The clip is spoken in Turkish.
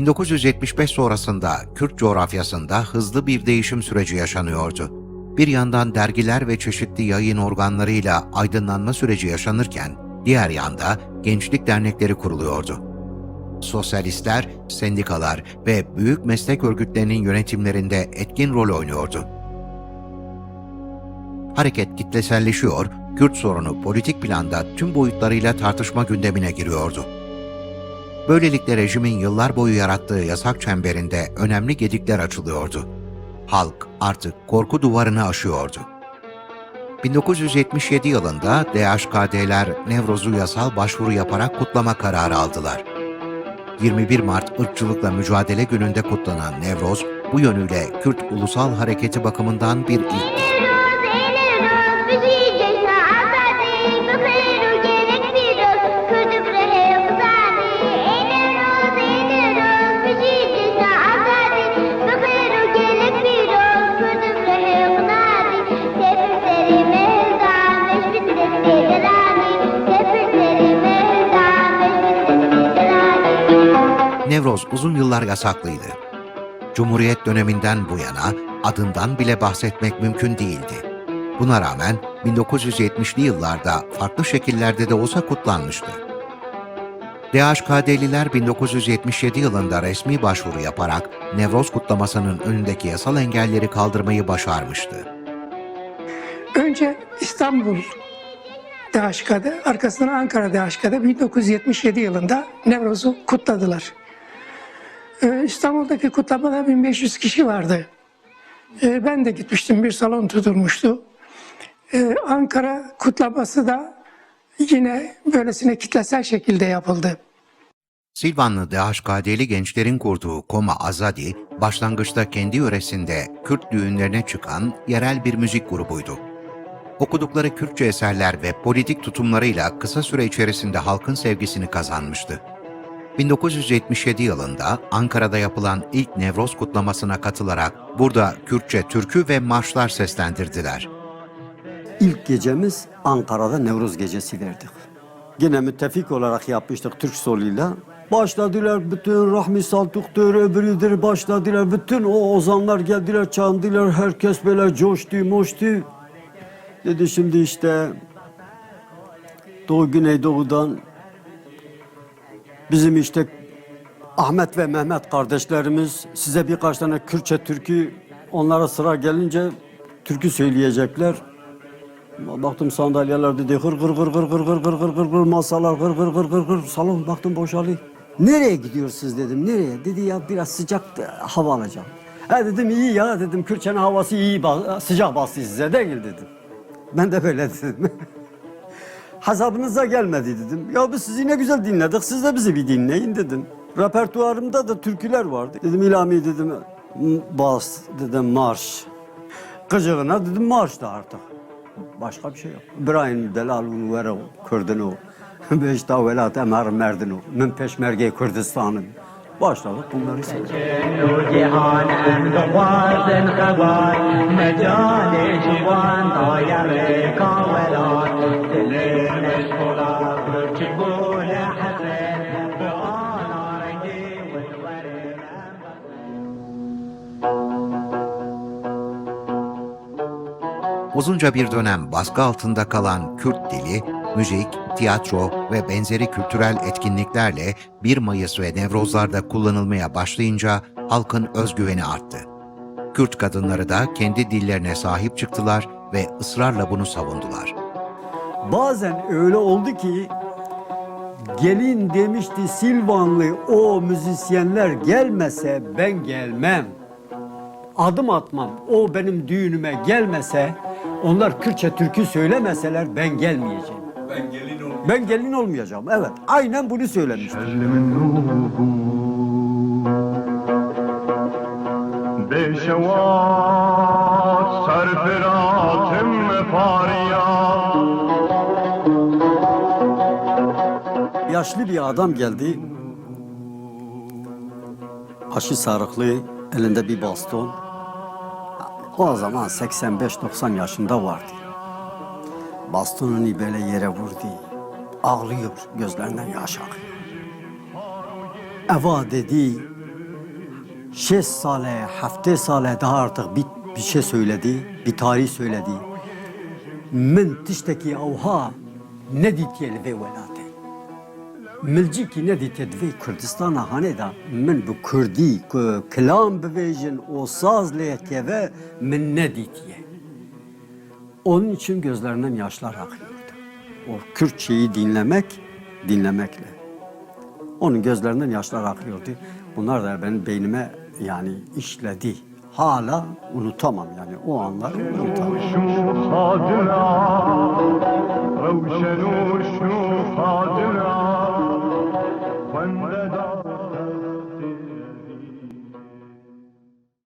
1975 sonrasında Kürt coğrafyasında hızlı bir değişim süreci yaşanıyordu. Bir yandan dergiler ve çeşitli yayın organlarıyla aydınlanma süreci yaşanırken, diğer yanda gençlik dernekleri kuruluyordu. Sosyalistler, sendikalar ve büyük meslek örgütlerinin yönetimlerinde etkin rol oynuyordu. Hareket kitleselleşiyor, Kürt sorunu politik planda tüm boyutlarıyla tartışma gündemine giriyordu. Böylelikle rejimin yıllar boyu yarattığı yasak çemberinde önemli gedikler açılıyordu. Halk artık korku duvarını aşıyordu. 1977 yılında DHKD'ler Nevroz'u yasal başvuru yaparak kutlama kararı aldılar. 21 Mart ırkçılıkla mücadele gününde kutlanan Nevroz, bu yönüyle Kürt ulusal hareketi bakımından bir ilkti. Nevroz uzun yıllar yasaklıydı. Cumhuriyet döneminden bu yana adından bile bahsetmek mümkün değildi. Buna rağmen 1970'li yıllarda farklı şekillerde de olsa kutlanmıştı. DHKD'liler 1977 yılında resmi başvuru yaparak Nevroz kutlamasının önündeki yasal engelleri kaldırmayı başarmıştı. Önce İstanbul DHK'da, arkasından Ankara DHK'da 1977 yılında Nevroz'u kutladılar. Ee, İstanbul'daki kutlamada 1500 kişi vardı. Ee, ben de gitmiştim, bir salon tutulmuştu. Ee, Ankara kutlaması da yine böylesine kitlesel şekilde yapıldı. Silvanlı DHKD'li gençlerin kurduğu Koma Azadi, başlangıçta kendi yöresinde Kürt düğünlerine çıkan yerel bir müzik grubuydu. Okudukları Kürtçe eserler ve politik tutumlarıyla kısa süre içerisinde halkın sevgisini kazanmıştı. 1977 yılında Ankara'da yapılan ilk Nevroz kutlamasına katılarak burada Kürtçe türkü ve marşlar seslendirdiler. İlk gecemiz Ankara'da Nevruz gecesi verdik. Yine müttefik olarak yapmıştık Türk soluyla. Başladılar bütün Rahmi Saltuk'tur, öbürüdür başladılar. Bütün o ozanlar geldiler, çaldılar. Herkes böyle coştu, moştu. Dedi şimdi işte Doğu Güneydoğu'dan bizim işte Ahmet ve Mehmet kardeşlerimiz size birkaç tane Kürtçe türkü onlara sıra gelince türkü söyleyecekler. Baktım sandalyeler dedi hır hır hır hır hır hır hır hır hır hır masalar hır hır hır hır hır salon baktım boşalıyor. Nereye gidiyorsunuz dedim nereye? Dedi ya biraz sıcak hava alacağım. Ha dedim iyi ya dedim Kürtçenin havası iyi sıcak bastı size değil dedim. Ben de böyle dedim. Hesabınıza gelmedi dedim. Ya biz sizi ne güzel dinledik siz de bizi bir dinleyin dedim. Repertuarımda da türküler vardı. Dedim İlami dedim bas dedim marş. Kıcığına dedim marş da artık. Başka bir şey yok. İbrahim Delalun vero Kürdünü. Beşta velat emar merdinu. Min peşmerge Kürdistan'ın. Başladık bunları söyledik. Uzunca bir dönem baskı altında kalan Kürt dili, müzik, tiyatro ve benzeri kültürel etkinliklerle 1 Mayıs ve Nevrozlar'da kullanılmaya başlayınca halkın özgüveni arttı. Kürt kadınları da kendi dillerine sahip çıktılar ve ısrarla bunu savundular. Bazen öyle oldu ki gelin demişti Silvanlı o müzisyenler gelmese ben gelmem. Adım atmam. O benim düğünüme gelmese onlar Kürtçe türkü söylemeseler ben gelmeyeceğim. Ben gelin olmayacağım. Ben gelin olmayacağım. Evet. Aynen bunu söylemiştir. Beşevat serfiratım Yaşlı bir adam geldi. Aşı sarıklı, elinde bir baston. O zaman 85-90 yaşında vardı. Bastonunu böyle yere vurdu. Ağlıyor, gözlerinden yaş akıyor. Eva dedi, 6 sale, hafte sale daha artık bir, bir şey söyledi, bir tarih söyledi. Min tişteki avha ne ditiye ve velate. Ne ditiye ve Kürdistan'a hani da min bu Kürdi, ku- kelam bevejin, o saz lehke ve min ne ditiye. Onun için gözlerinden yaşlar akıyordu. O Kürtçeyi dinlemek, dinlemekle. Onun gözlerinden yaşlar akıyordu. Bunlar da benim beynime yani işledi. Hala unutamam yani o anları unutamam.